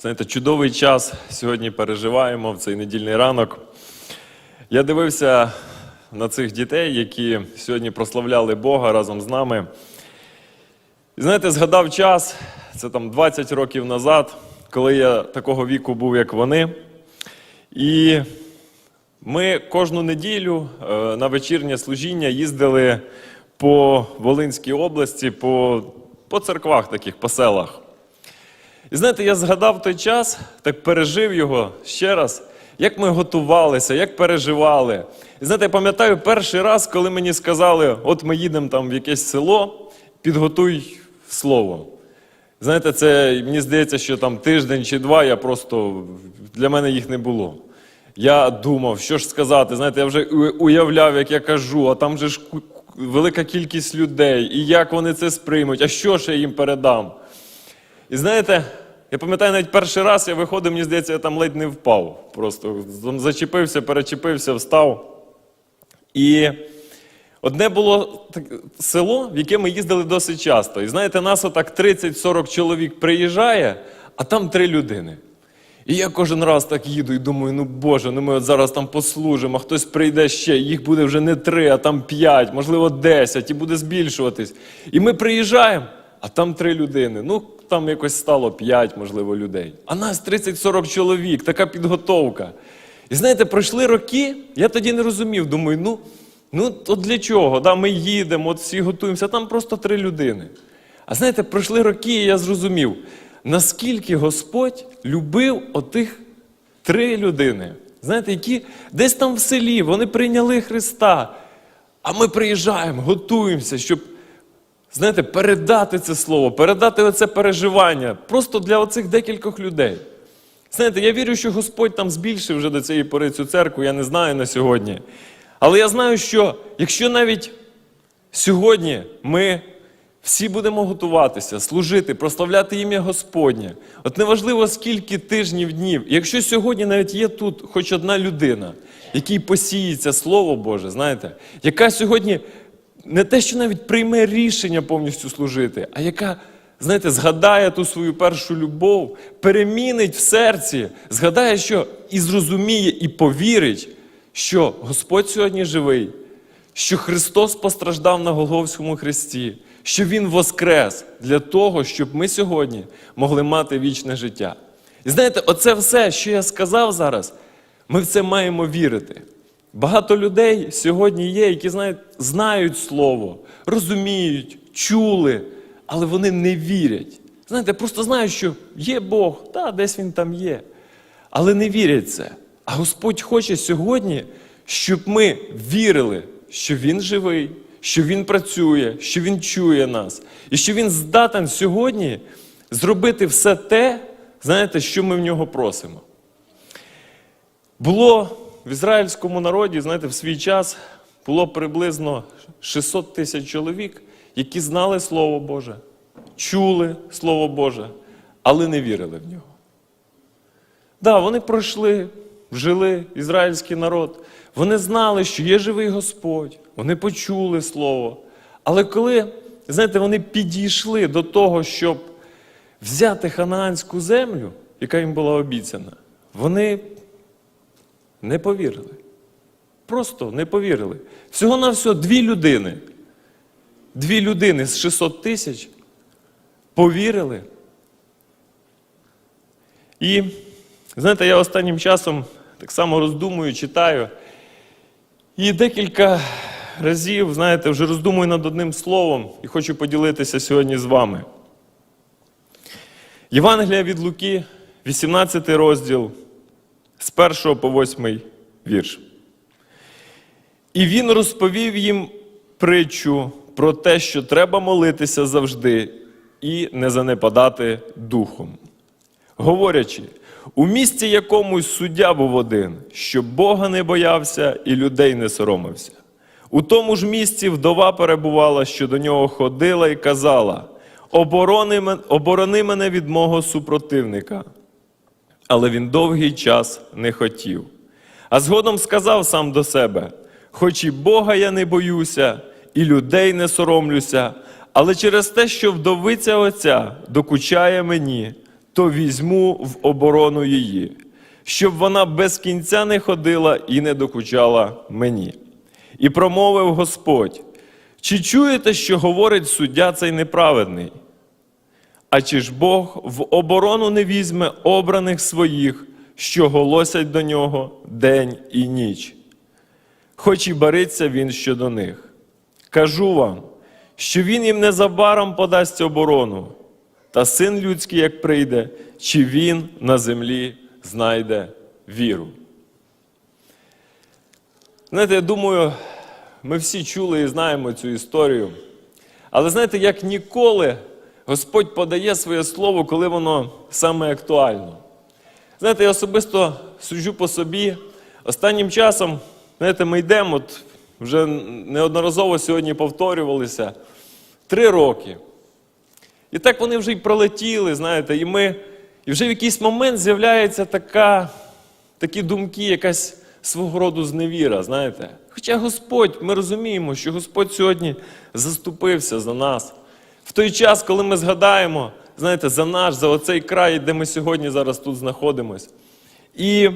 Знаєте, чудовий час сьогодні переживаємо в цей недільний ранок. Я дивився на цих дітей, які сьогодні прославляли Бога разом з нами. І знаєте, згадав час, це там 20 років назад, коли я такого віку був, як вони. І ми кожну неділю е, на вечірнє служіння їздили по Волинській області, по, по церквах таких, по селах. І знаєте, я згадав той час, так пережив його ще раз, як ми готувалися, як переживали. І знаєте, я пам'ятаю перший раз, коли мені сказали, от ми їдемо там в якесь село, підготуй слово. Знаєте, це мені здається, що там тиждень чи два я просто для мене їх не було. Я думав, що ж сказати. Знаєте, я вже уявляв, як я кажу, а там же ж велика кількість людей, і як вони це сприймуть, а що ж я їм передам. І знаєте, я пам'ятаю, навіть перший раз я виходив, мені здається, я там ледь не впав. Просто зачепився, перечепився, встав. І одне було так, село, в яке ми їздили досить часто. І знаєте, нас отак 30-40 чоловік приїжджає, а там три людини. І я кожен раз так їду і думаю, ну Боже, ну ми от зараз там послужимо, а хтось прийде ще, їх буде вже не три, а там п'ять, можливо, десять, і буде збільшуватись. І ми приїжджаємо, а там три людини. Ну, там якось стало п'ять, можливо, людей. А нас 30-40 чоловік, така підготовка. І знаєте, пройшли роки, я тоді не розумів, думаю, ну, ну от для чого? Да, ми їдемо, от всі готуємося, там просто три людини. А знаєте, пройшли роки, і я зрозумів, наскільки Господь любив отих три людини, знаєте, які десь там в селі, вони прийняли Христа. А ми приїжджаємо, готуємося, щоб, знаєте, передати це слово, передати оце переживання просто для оцих декількох людей. Знаєте, я вірю, що Господь там збільшив вже до цієї пори цю церкву, я не знаю на сьогодні. Але я знаю, що якщо навіть сьогодні ми всі будемо готуватися, служити, прославляти ім'я Господнє, от неважливо скільки тижнів, днів, якщо сьогодні навіть є тут хоч одна людина, якій посіється Слово Боже, знаєте, яка сьогодні не те, що навіть прийме рішення повністю служити, а яка знаєте, згадає ту свою першу любов, перемінить в серці, згадає, що і зрозуміє, і повірить, що Господь сьогодні живий, що Христос постраждав на Голговському хресті, що Він воскрес для того, щоб ми сьогодні могли мати вічне життя. І знаєте, оце все, що я сказав зараз, ми в це маємо вірити. Багато людей сьогодні є, які знають, знають Слово, розуміють, чули, але вони не вірять. Знаєте, просто знають, що є Бог, та десь він там є. Але не вірять це. А Господь хоче сьогодні, щоб ми вірили, що Він живий, що Він працює, що Він чує нас, і що Він здатен сьогодні зробити все те, знаєте, що ми в нього просимо. Було в ізраїльському народі, знаєте, в свій час було приблизно 600 тисяч чоловік, які знали Слово Боже, чули Слово Боже, але не вірили в нього. Да, вони пройшли, жили ізраїльський народ. Вони знали, що є живий Господь, вони почули Слово. Але коли, знаєте, вони підійшли до того, щоб взяти ханаанську землю, яка їм була обіцяна, вони не повірили. Просто не повірили. Всього-навсього дві людини. Дві людини з 600 тисяч повірили. І, знаєте, я останнім часом так само роздумую, читаю. І декілька разів, знаєте, вже роздумую над одним словом і хочу поділитися сьогодні з вами. Євангелія від Луки, 18 розділ, з 1 по 8 вірш. І він розповів їм притчу про те, що треба молитися завжди і не занепадати духом. Говорячи, у місті якомусь суддя був один, що Бога не боявся і людей не соромився. У тому ж місці вдова перебувала, що до нього ходила і казала: оборони, мене від мого супротивника. Але він довгий час не хотів. А згодом сказав сам до себе: хоч і Бога я не боюся, і людей не соромлюся, але через те, що вдовиця оця докучає мені, то візьму в оборону її, щоб вона без кінця не ходила і не докучала мені. І промовив Господь: чи чуєте, що говорить суддя цей неправедний? А чи ж Бог в оборону не візьме обраних своїх, що голосять до нього день і ніч? Хоч і бариться він щодо них. Кажу вам, що він їм незабаром подасть оборону, та син людський, як прийде, чи він на землі знайде віру. Знаєте, я думаю, ми всі чули і знаємо цю історію. Але знаєте, як ніколи Господь подає своє слово, коли воно саме актуально. Знаєте, я особисто суджу по собі. Останнім часом, знаєте, ми йдемо, от вже неодноразово сьогодні повторювалися, три роки. І так вони вже й пролетіли, знаєте, і ми, і вже в якийсь момент з'являється така, такі думки, якась свого роду зневіра, знаєте. Хоча Господь, ми розуміємо, що Господь сьогодні заступився за нас. В той час, коли ми згадаємо, знаєте, за наш, за оцей край, де ми сьогодні зараз тут знаходимось. І,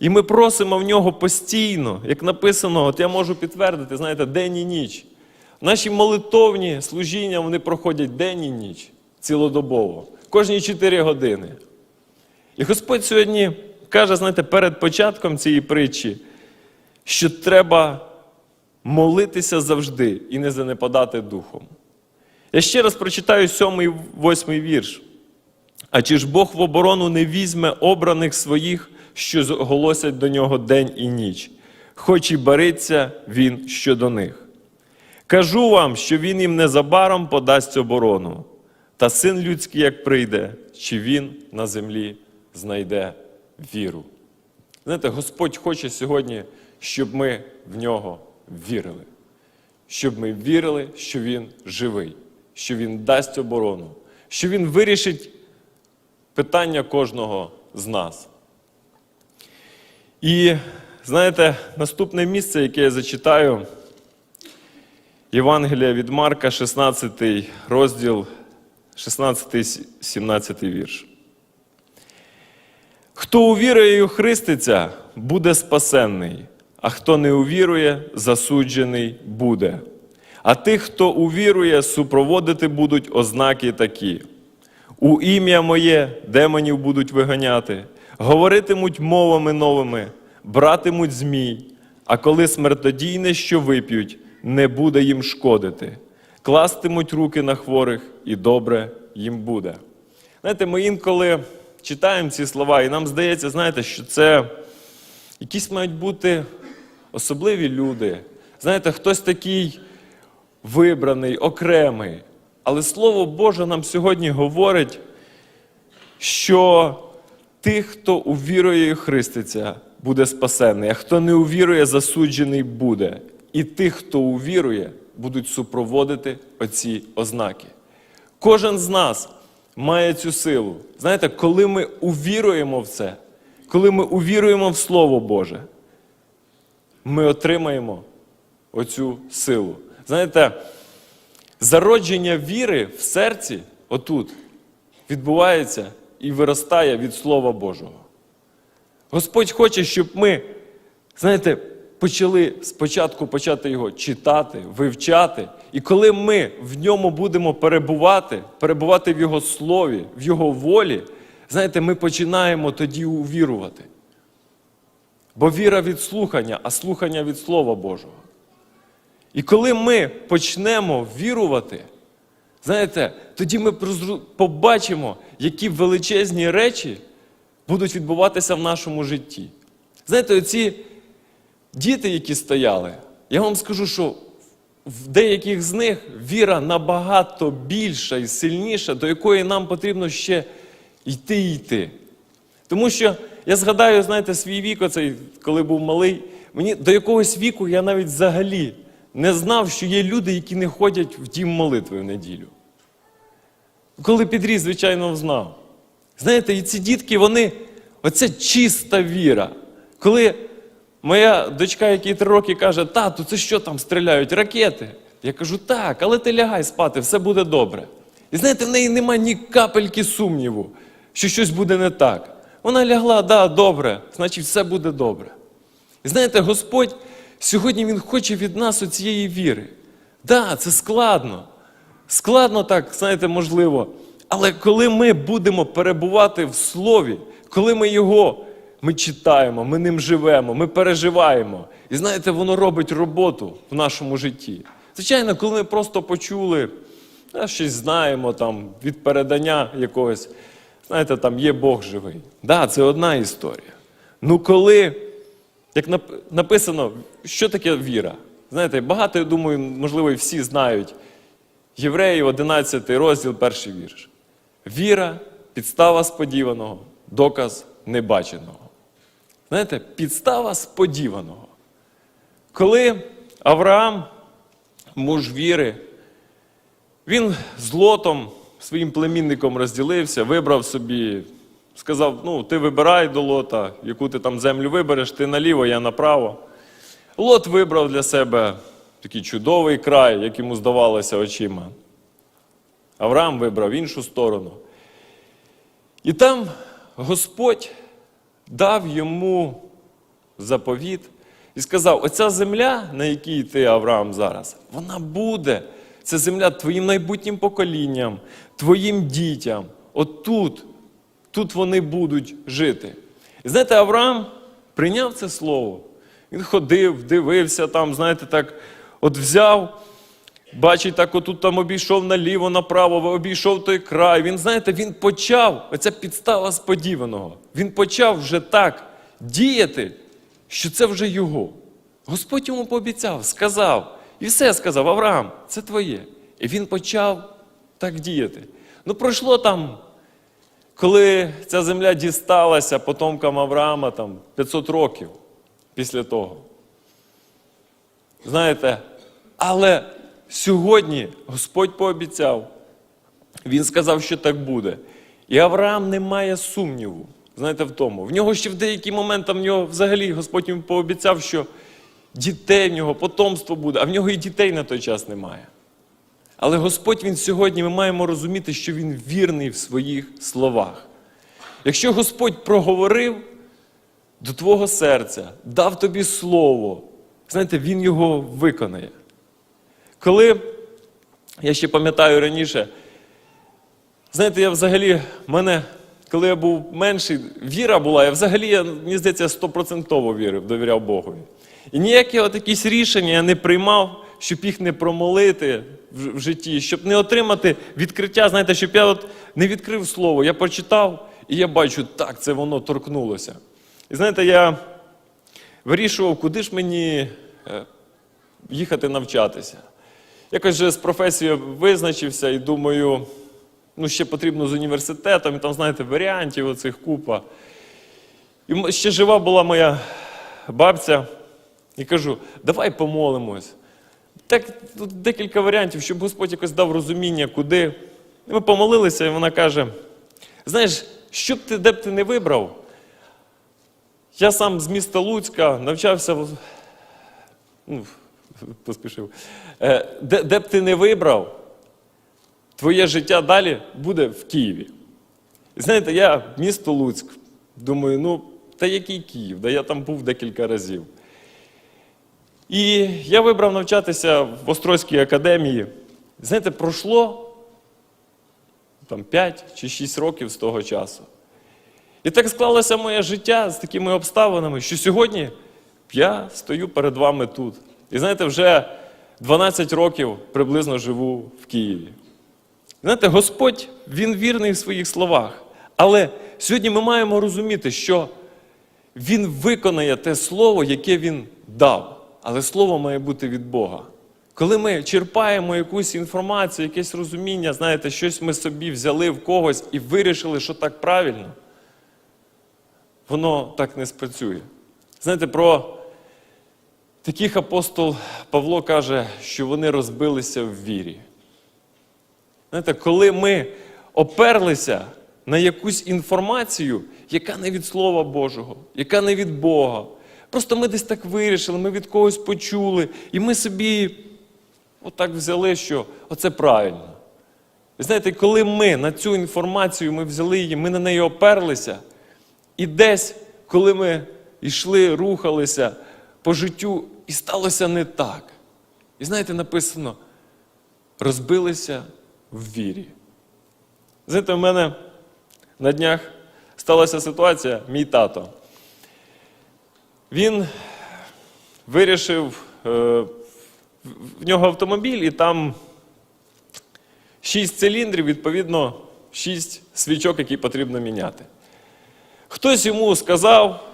і ми просимо в нього постійно, як написано, от я можу підтвердити, знаєте, день і ніч. Наші молитовні служіння вони проходять день і ніч, цілодобово, кожні 4 години. І Господь сьогодні каже, знаєте, перед початком цієї притчі, що треба молитися завжди і не занепадати духом. Я ще раз прочитаю сьомий, восьмий вірш. А чи ж Бог в оборону не візьме обраних своїх, що голосять до нього день і ніч, хоч і бариться він щодо них? Кажу вам, що він їм незабаром подасть оборону, та син людський, як прийде, чи він на землі знайде віру. Знаєте, Господь хоче сьогодні, щоб ми в нього вірили. Щоб ми вірили, що Він живий, що Він дасть оборону, що Він вирішить питання кожного з нас. І знаєте, наступне місце, яке я зачитаю, Євангелія від Марка, 16 розділ, 16-17 вірш. Хто увірує і охриститься, буде спасенний, а хто не увірує, засуджений буде. А тих, хто увірує, супроводити будуть ознаки такі. У ім'я моє демонів будуть виганяти, говоритимуть мовами новими, братимуть змій, а коли смертодійне, що вип'ють, не буде їм шкодити, кластимуть руки на хворих, і добре їм буде. Знаєте, ми інколи читаємо ці слова, і нам здається, знаєте, що це якісь мають бути особливі люди. Знаєте, хтось такий вибраний, окремий. Але Слово Боже нам сьогодні говорить, що тих, хто увірує і христиться, буде спасений, а хто не увірує, засуджений буде. І тих, хто увірує, будуть супроводити оці ознаки. Кожен з нас має цю силу. Знаєте, коли ми увіруємо в це, коли ми увіруємо в Слово Боже, ми отримаємо оцю силу. Знаєте, зародження віри в серці отут відбувається і виростає від Слова Божого. Господь хоче, щоб ми, знаєте, почали спочатку почати його читати, вивчати. І коли ми в ньому будемо перебувати, перебувати в Його слові, в Його волі, знаєте, ми починаємо тоді увірувати. Бо віра від слухання, а слухання від Слова Божого. І коли ми почнемо вірувати, знаєте, тоді ми побачимо, які величезні речі будуть відбуватися в нашому житті. Знаєте, оці діти, які стояли, я вам скажу, що в деяких з них віра набагато більша і сильніша, до якої нам потрібно ще йти і йти. Тому що я згадаю, знаєте, свій вік, оцей, коли був малий, мені до якогось віку я навіть взагалі не знав, що є люди, які не ходять в дім молитви в неділю. Коли підріс, звичайно, знав. Знаєте, і ці дітки, вони, оце чиста віра. Коли моя дочка, якій три роки, каже, тату, це що там стріляють? Ракети. Я кажу, так, але ти лягай спати, все буде добре. І знаєте, в неї нема ні капельки сумніву, що щось буде не так. Вона лягла, да, добре, значить, все буде добре. І знаєте, Господь сьогодні Він хоче від нас оцієї віри. Да, це складно. Складно так, знаєте, можливо. Але коли ми будемо перебувати в Слові, коли ми його ми читаємо, ми ним живемо, ми переживаємо. І знаєте, воно робить роботу в нашому житті. Звичайно, коли ми просто почули, а, щось знаємо там, від передання якогось, знаєте, там є Бог живий. Да, це одна історія. Ну коли, як написано, що таке віра? Знаєте, багато, я думаю, можливо, і всі знають. Євреїв, 11 розділ, перший вірш. Віра, підстава сподіваного, доказ небаченого. Знаєте, підстава сподіваного. Коли Авраам, муж віри, він з лотом, своїм племінником розділився, вибрав собі, сказав: ну, ти вибирай до лота, яку ти там землю вибереш, ти наліво, я направо. Лот вибрав для себе такий чудовий край, як йому здавалося очима. Авраам вибрав іншу сторону. І там Господь дав йому заповіт і сказав: оця земля, на якій ти, Авраам, зараз, вона буде. Це земля твоїм майбутнім поколінням, твоїм дітям. От тут, вони будуть жити. І знаєте, Авраам прийняв це слово. Він ходив, дивився там, знаєте, так, от взяв. Бачить, так отут там обійшов наліво, направо, обійшов той край. Він, знаєте, він почав, оця підстава сподіваного. Він почав вже так діяти, що це вже його. Господь йому пообіцяв, сказав, і все сказав, Авраам, це твоє. І він почав так діяти. Ну, пройшло там, коли ця земля дісталася потомкам Авраама, там 500 років після того. Знаєте, але сьогодні Господь пообіцяв, Він сказав, що так буде. І Авраам не має сумніву, знаєте, в тому. В нього ще в деякий момент в нього взагалі Господь йому пообіцяв, що дітей в нього, потомство буде, а в нього і дітей на той час немає. Але Господь Він сьогодні, ми маємо розуміти, що Він вірний в своїх словах. Якщо Господь проговорив до твого серця, дав тобі слово, знаєте, Він його виконає. Коли, я ще пам'ятаю раніше, знаєте, я взагалі, мене, коли я був менший, віра була, я взагалі, я, мені здається, стопроцентово вірив, довіряв Богові. І ніякі от якісь рішення я не приймав, щоб їх не промолити в, житті, щоб не отримати відкриття, знаєте, щоб я от не відкрив слово, я прочитав, і я бачу, так, це воно торкнулося. І знаєте, я вирішував, куди ж мені е, їхати навчатися. Якось вже з професією визначився і думаю, ну ще потрібно з університетом, і там, знаєте, варіантів оцих купа. І ще жива була моя бабця, і кажу, давай помолимось. Так, тут декілька варіантів, щоб Господь якось дав розуміння, куди. Ми помолилися, і вона каже: знаєш, що б ти, де б ти не вибрав, я сам з міста Луцька навчався, ну, поспішив, Е, де, де б ти не вибрав, твоє життя далі буде в Києві. І знаєте, я місто Луцьк, думаю, ну, та який Київ? Да я там був декілька разів. І я вибрав навчатися в Острозькій академії. Знаєте, пройшло там 5 чи 6 років з того часу. І так склалося моє життя з такими обставинами, що сьогодні я стою перед вами тут. І знаєте, вже 12 років приблизно живу в Києві. Знаєте, Господь, Він вірний в своїх словах. Але сьогодні ми маємо розуміти, що Він виконає те слово, яке Він дав. Але слово має бути від Бога. Коли ми черпаємо якусь інформацію, якесь розуміння, знаєте, щось ми собі взяли в когось і вирішили, що так правильно, воно так не спрацює. Знаєте, про таких апостол Павло каже, що вони розбилися в вірі. Знаєте, коли ми оперлися на якусь інформацію, яка не від Слова Божого, яка не від Бога. Просто ми десь так вирішили, ми від когось почули, і ми собі отак взяли, що оце правильно. І знаєте, коли ми на цю інформацію ми взяли її, ми на неї оперлися, і десь, коли ми йшли, рухалися по життю, і сталося не так. І знаєте, написано, розбилися в вірі. Знаєте, у мене на днях сталася ситуація, мій тато. Він вирішив, е, в нього автомобіль, і там шість циліндрів, відповідно, шість свічок, які потрібно міняти. Хтось йому сказав,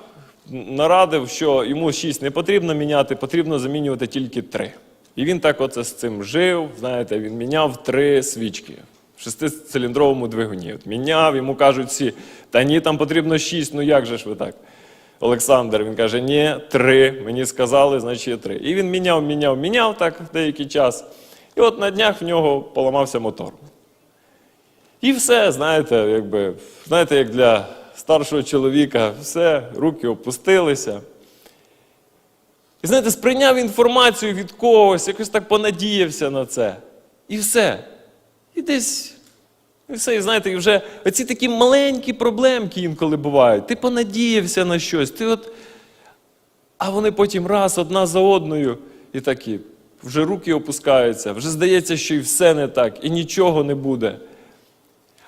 нарадив, що йому шість не потрібно міняти, потрібно замінювати тільки три. І він так оце з цим жив, знаєте, він міняв три свічки в шестициліндровому двигуні. От міняв, йому кажуть всі, та ні, там потрібно шість, ну як же ж ви так? Олександр, він каже, ні, три. Мені сказали, значить три. І він міняв, міняв, міняв так деякий час. І от на днях в нього поламався мотор. І все, знаєте, якби, знаєте, як для старшого чоловіка, все, руки опустилися. І знаєте, сприйняв інформацію від когось, якось так понадіявся на це. І все. І десь. І все, і знаєте, вже оці такі маленькі проблемки інколи бувають. Ти понадіявся на щось, ти от. А вони потім раз, одна за одною, і такі. Вже руки опускаються, вже здається, що і все не так, і нічого не буде.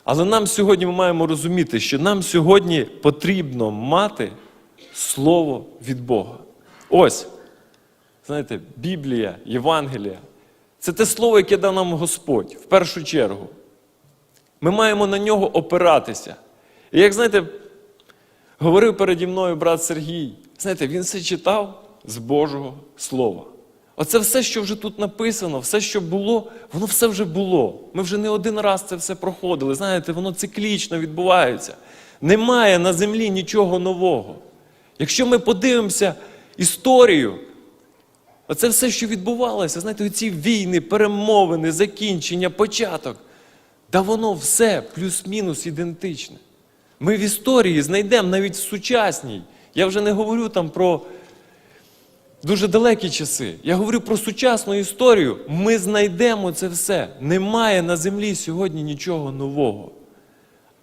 Але нам сьогодні ми маємо розуміти, що нам сьогодні потрібно мати Слово від Бога. Ось, знаєте, Біблія, Євангелія це те слово, яке дав нам Господь в першу чергу. Ми маємо на нього опиратися. І як знаєте, говорив переді мною брат Сергій, знаєте, він все читав з Божого Слова. Оце все, що вже тут написано, все, що було, воно все вже було. Ми вже не один раз це все проходили. Знаєте, воно циклічно відбувається. Немає на землі нічого нового. Якщо ми подивимося історію, оце все, що відбувалося, знаєте, ці війни, перемовини, закінчення, початок, да воно все плюс-мінус ідентичне. Ми в історії знайдемо навіть в сучасній. Я вже не говорю там про дуже далекі часи. Я говорю про сучасну історію. Ми знайдемо це все. Немає на землі сьогодні нічого нового.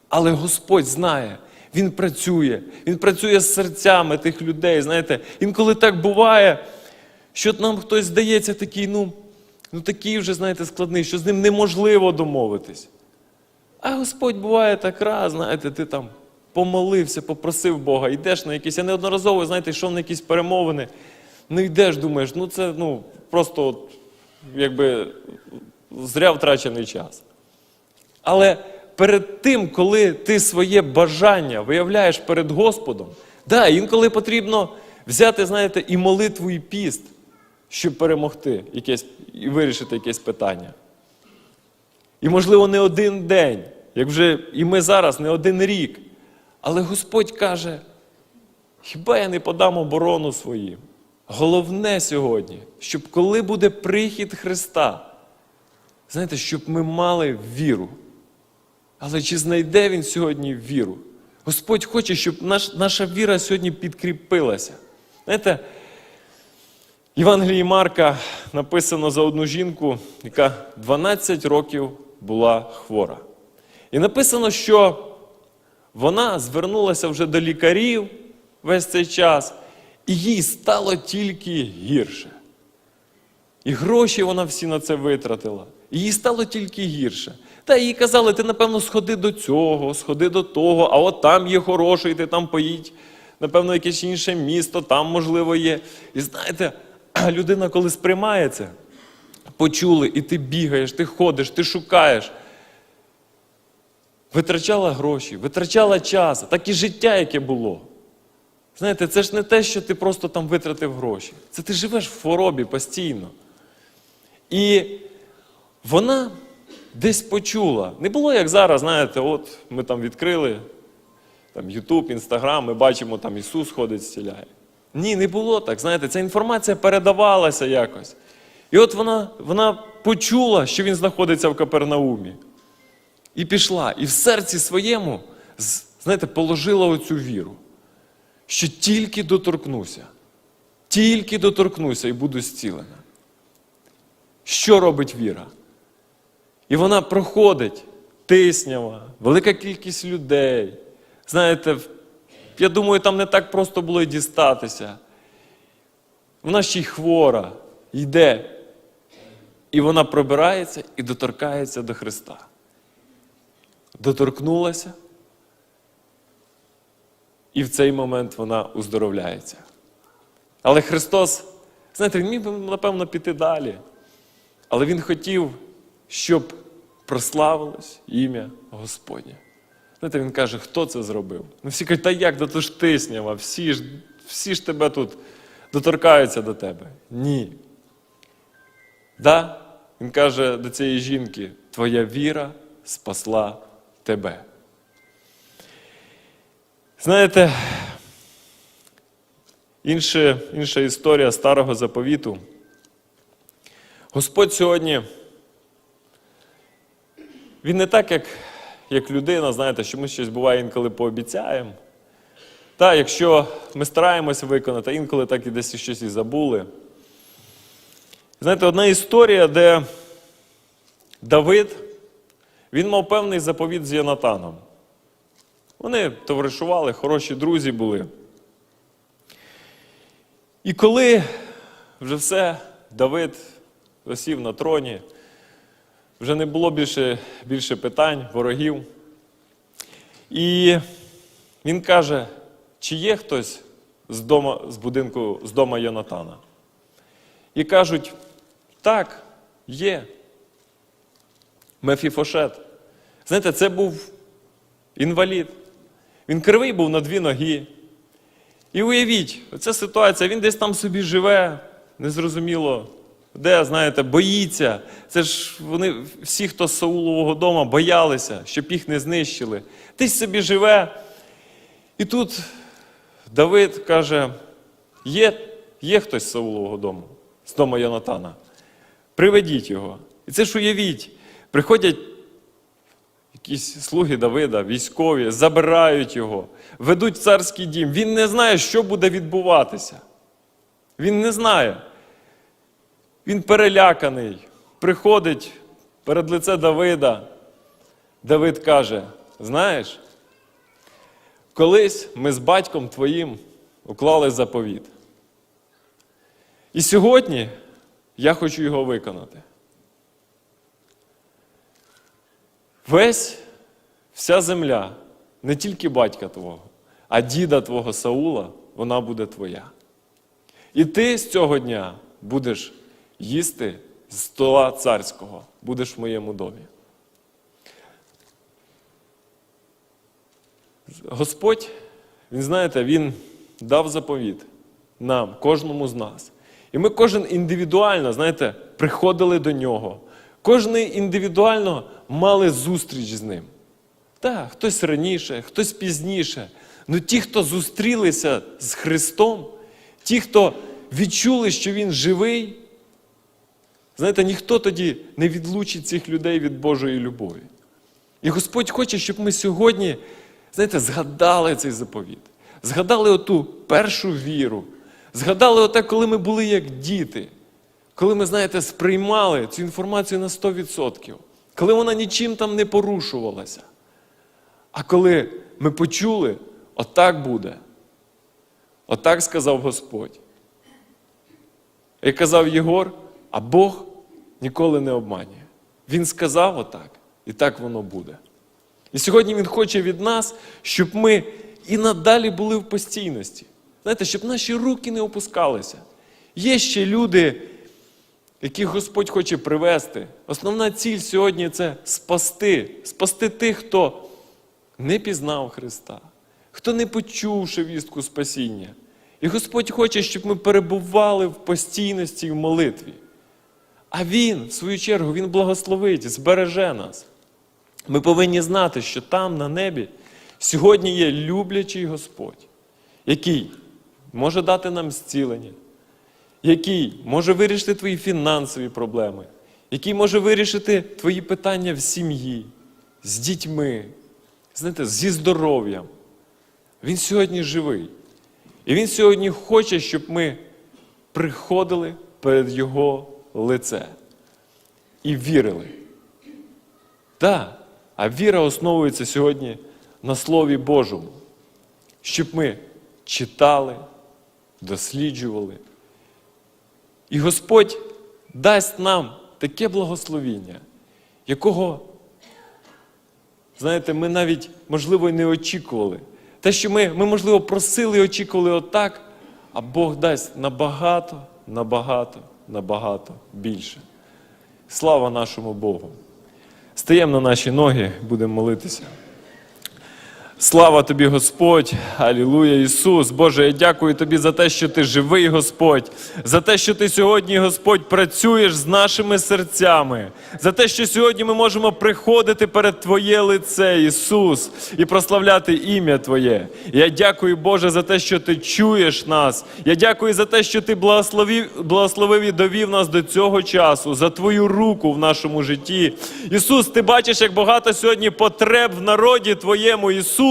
Але Господь знає, Він працює, Він працює з серцями тих людей. Знаєте, інколи так буває, що нам хтось здається такий, ну, ну такий вже, знаєте, складний, що з ним неможливо домовитись. А Господь буває так раз, знаєте, ти там помолився, попросив Бога, йдеш на якісь, я неодноразово, знаєте, йшов на якісь перемовини, ну йдеш, думаєш, ну це ну, просто от, якби зря втрачений час. Але перед тим, коли ти своє бажання виявляєш перед Господом, да, інколи потрібно взяти, знаєте, і молитву, і піст, щоб перемогти якесь, і вирішити якесь питання. І, можливо, не один день, як вже і ми зараз, не один рік. Але Господь каже: хіба я не подам оборону своїм? Головне сьогодні, щоб коли буде прихід Христа, знаєте, щоб ми мали віру. Але чи знайде Він сьогодні віру? Господь хоче, щоб наш, наша віра сьогодні підкріпилася. Знаєте, Євангелії Марка написано за одну жінку, яка 12 років була хвора. І написано, що вона звернулася вже до лікарів весь цей час, і їй стало тільки гірше. І гроші вона всі на це витратила. І їй стало тільки гірше. Та їй казали, ти, напевно, сходи до цього, сходи до того, а от там є хороший, ти там поїдь, напевно, якесь інше місто, там, можливо, є. І знаєте, людина, коли сприймає це, почули, і ти бігаєш, ти ходиш, ти шукаєш. Витрачала гроші, витрачала час, так і життя, яке було. Знаєте, це ж не те, що ти просто там витратив гроші. Це ти живеш в хворобі постійно. І вона десь почула. Не було як зараз, знаєте, от ми там відкрили там, Ютуб, Інстаграм, ми бачимо, там Ісус ходить, зціляє. Ні, не було так. Знаєте, ця інформація передавалася якось. І от вона, вона почула, що він знаходиться в Капернаумі. І пішла. І в серці своєму, знаєте, положила оцю віру, що тільки доторкнуся, тільки доторкнуся і буду зцілена. Що робить віра? І вона проходить тиснява, велика кількість людей. Знаєте, я думаю, там не так просто було і дістатися. Вона ще й хвора, йде. І вона пробирається і доторкається до Христа. Доторкнулася, і в цей момент вона уздоровляється. Але Христос, знаєте, Він міг би, напевно, піти далі. Але Він хотів, щоб прославилось ім'я Господнє. Знаєте, він каже, хто це зробив? Ну всі кажуть, та як, да то ж тиснява, всі ж, всі ж тебе тут доторкаються до тебе. Ні. Да? Він каже до цієї жінки: Твоя віра спасла тебе. Знаєте, інше, інша історія старого заповіту. Господь сьогодні, він не так, як, як людина, знаєте, що ми щось буває інколи пообіцяємо. Та, якщо ми стараємося виконати, інколи так і десь щось і забули. Знаєте, одна історія, де Давид, він мав певний заповіт з Йонатаном. Вони товаришували, хороші друзі були. І коли вже все, Давид осів на троні, вже не було більше, більше питань, ворогів. І він каже, чи є хтось з, дома, з будинку, з дома Йонатана? І кажуть, так, є. Мефіфошет. Знаєте, це був інвалід. Він кривий був на дві ноги. І уявіть, оця ситуація, він десь там собі живе, незрозуміло, де, знаєте, боїться. Це ж вони, всі, хто з Саулового дому, боялися, щоб їх не знищили. Десь собі живе. І тут Давид каже: є, є хтось з Саулового дому, з дому Йонатана. Приведіть його. І це ж уявіть, приходять якісь слуги Давида, військові, забирають його, ведуть в царський дім. Він не знає, що буде відбуватися. Він не знає. Він переляканий, приходить перед лице Давида. Давид каже: знаєш, колись ми з батьком твоїм уклали заповіт. І сьогодні я хочу його виконати. Весь вся земля, не тільки батька твого, а діда твого Саула, вона буде твоя. І ти з цього дня будеш їсти з стола царського, будеш в моєму домі. Господь, Він, знаєте, Він дав заповіт нам, кожному з нас. І ми кожен індивідуально, знаєте, приходили до нього. Кожен індивідуально мали зустріч з ним. Так, хтось раніше, хтось пізніше. Ну ті, хто зустрілися з Христом, ті, хто відчули, що Він живий, знаєте, ніхто тоді не відлучить цих людей від Божої любові. І Господь хоче, щоб ми сьогодні, знаєте, згадали цей заповіт, згадали оту першу віру, згадали оте, коли ми були як діти, коли ми, знаєте, сприймали цю інформацію на 100%, коли вона нічим там не порушувалася. А коли ми почули, отак буде. Отак сказав Господь. І казав Єгор, а Бог ніколи не обманює. Він сказав отак, і так воно буде. І сьогодні Він хоче від нас, щоб ми і надалі були в постійності. Знаєте, щоб наші руки не опускалися. Є ще люди, яких Господь хоче привести. Основна ціль сьогодні це спасти, спасти тих, хто не пізнав Христа, хто не почувши вістку спасіння. І Господь хоче, щоб ми перебували в постійності і в молитві. А Він, в свою чергу, Він благословить, збереже нас. Ми повинні знати, що там, на небі, сьогодні є люблячий Господь, який може дати нам зцілення, який може вирішити твої фінансові проблеми, який може вирішити твої питання в сім'ї, з дітьми, знаєте, зі здоров'ям. Він сьогодні живий. І він сьогодні хоче, щоб ми приходили перед Його лице і вірили. Так, А віра основується сьогодні на Слові Божому, щоб ми читали, досліджували. І Господь дасть нам таке благословіння, якого, знаєте, ми навіть, можливо, й не очікували. Те, що ми, ми, можливо, просили і очікували отак, а Бог дасть набагато, набагато, набагато більше. Слава нашому Богу! Стаємо на наші ноги, будемо молитися. Слава тобі, Господь, Алілуя, Ісус. Боже, я дякую тобі за те, що ти живий, Господь, за те, що ти сьогодні, Господь, працюєш з нашими серцями, за те, що сьогодні ми можемо приходити перед Твоє лице, Ісус, і прославляти ім'я Твоє. Я дякую, Боже, за те, що ти чуєш нас. Я дякую за те, що ти благословив, благословив і довів нас до цього часу, за Твою руку в нашому житті. Ісус, ти бачиш, як багато сьогодні потреб в народі Твоєму, Ісус.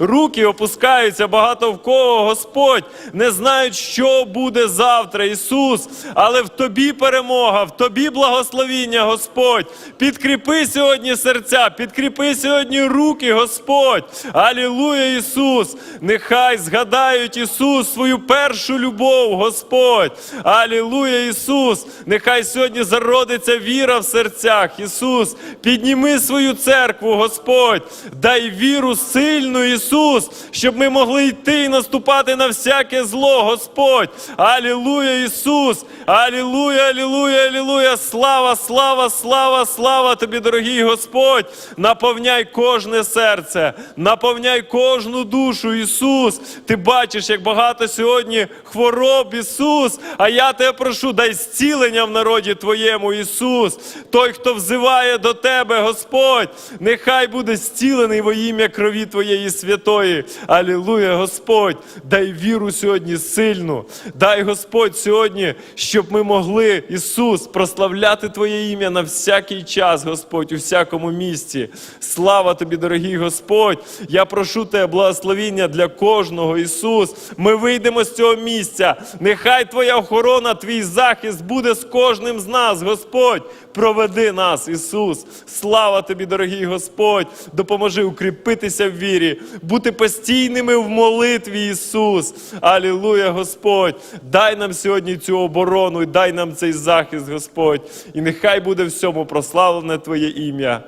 Руки опускаються багато в кого, Господь, не знають, що буде завтра, Ісус. Але в Тобі перемога, в Тобі благословіння, Господь. Підкріпи сьогодні серця, підкріпи сьогодні руки, Господь. Алілуя, Ісус. Нехай згадають Ісус свою першу любов, Господь. Алілуя, Ісус. Нехай сьогодні зародиться віра в серцях, Ісус. Підніми свою церкву, Господь. Дай віру сильну, Ісус, щоб ми могли йти і наступати на всяке зло, Господь. Алілуя, Ісус. Алілуя, алілуя, алілуя. Слава, слава, слава, слава тобі, дорогий Господь. Наповняй кожне серце, наповняй кожну душу, Ісус. Ти бачиш, як багато сьогодні хвороб, Ісус. А я тебе прошу, дай зцілення в народі Твоєму, Ісус. Той, хто взиває до Тебе, Господь, нехай буде зцілений во ім'я крові Твоєї святої. Алілуя, Господь, дай віру сьогодні сильну. Дай Господь сьогодні, щоб ми могли, Ісус, прославляти Твоє ім'я на всякий час, Господь, у всякому місці. Слава тобі, дорогий Господь. Я прошу Тебе благословіння для кожного, Ісус. Ми вийдемо з цього місця. Нехай Твоя охорона, Твій захист буде з кожним з нас, Господь. Проведи нас, Ісус. Слава тобі, дорогий Господь. Допоможи укріпитися в вірі, бути постійними в молитві, Ісус. Алілуя, Господь. Дай нам сьогодні цю оборону і дай нам цей захист, Господь. І нехай буде всьому прославлене Твоє ім'я.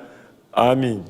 Амінь.